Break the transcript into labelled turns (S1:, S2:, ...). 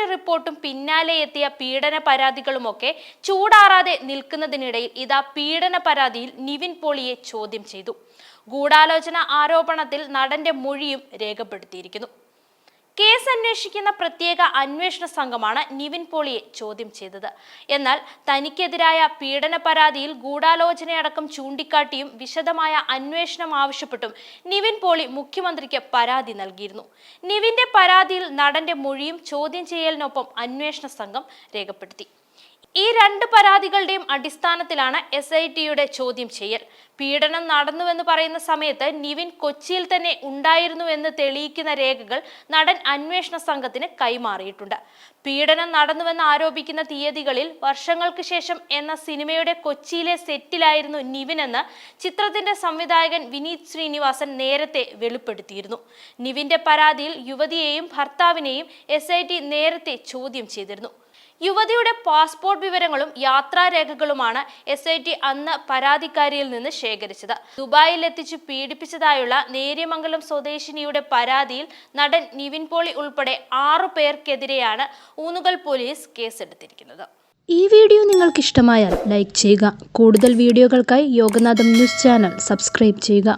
S1: I റിപ്പോർട്ടും പിന്നാലെ എത്തിയ പീഡന പരാതികളുമൊക്കെ ചൂടാറാതെ നിൽക്കുന്നതിനിടയിൽ ഇതാ പീഡന പരാതിയിൽ നിവിൻ പോളിയെ ചോദ്യം ചെയ്തു. ഗൂഢാലോചന ആരോപണത്തിൽ നടന്റെ മൊഴിയും രേഖപ്പെടുത്തിയിരിക്കുന്നു. അന്വേഷിക്കുന്ന പ്രത്യേക അന്വേഷണ സംഘമാണ് നിവിൻ പോളിയെ ചോദ്യം ചെയ്തത്. എന്നാൽ തനിക്കെതിരായ പീഡന പരാതിയിൽ ഗൂഢാലോചനയടക്കം ചൂണ്ടിക്കാട്ടിയും വിശദമായ അന്വേഷണം ആവശ്യപ്പെട്ടും നിവിൻ പോളി മുഖ്യമന്ത്രിക്ക് പരാതി നൽകിയിരുന്നു. നിവിന്റെ പരാതിയിൽ നടന്റെ മൊഴിയും ചോദ്യം ചെയ്യലിനൊപ്പം അന്വേഷണ സംഘം രേഖപ്പെടുത്തി. ഈ രണ്ട് പരാതികളുടെയും അടിസ്ഥാനത്തിലാണ് എസ് ഐ ടിയുടെ ചോദ്യം ചെയ്യൽ. പീഡനം നടന്നുവെന്ന് പറയുന്ന സമയത്ത് നിവിൻ കൊച്ചിയിൽ തന്നെ ഉണ്ടായിരുന്നുവെന്ന് തെളിയിക്കുന്ന രേഖകൾ നടൻ അന്വേഷണ സംഘത്തിന് കൈമാറിയിട്ടുണ്ട്. പീഡനം നടന്നുവെന്ന് ആരോപിക്കുന്ന തീയതികളിൽ വർഷങ്ങൾക്ക് ശേഷം എന്ന സിനിമയുടെ കൊച്ചിയിലെ സെറ്റിലായിരുന്നു നിവിനെന്ന് ചിത്രത്തിന്റെ സംവിധായകൻ വിനീത് ശ്രീനിവാസൻ നേരത്തെ വെളിപ്പെടുത്തിയിരുന്നു. നിവിന്റെ പരാതിയിൽ യുവതിയെയും ഭർത്താവിനെയും എസ് നേരത്തെ ചോദ്യം ചെയ്തിരുന്നു. യുവതിയുടെ പാസ്പോർട്ട് വിവരങ്ങളും യാത്രാരേഖകളുമാണ് എസ് ഐ ടി അന്ന് പരാതിക്കാരിയിൽ നിന്ന് ശേഖരിച്ചത്. ദുബായിൽ എത്തിച്ച് പീഡിപ്പിച്ചതായുള്ള നേര്യമംഗലം സ്വദേശിനിയുടെ പരാതിയിൽ നടൻ നിവിൻ പോളി ഉൾപ്പെടെ ആറു പേർക്കെതിരെയാണ് ഊന്നുകൽ പോലീസ് കേസെടുത്തിരിക്കുന്നത്.
S2: ഈ വീഡിയോ നിങ്ങൾക്ക് ഇഷ്ടമായാൽ ലൈക്ക് ചെയ്യുക. കൂടുതൽ വീഡിയോകൾക്കായി യോഗനാഥം ന്യൂസ് ചാനൽ സബ്സ്ക്രൈബ് ചെയ്യുക.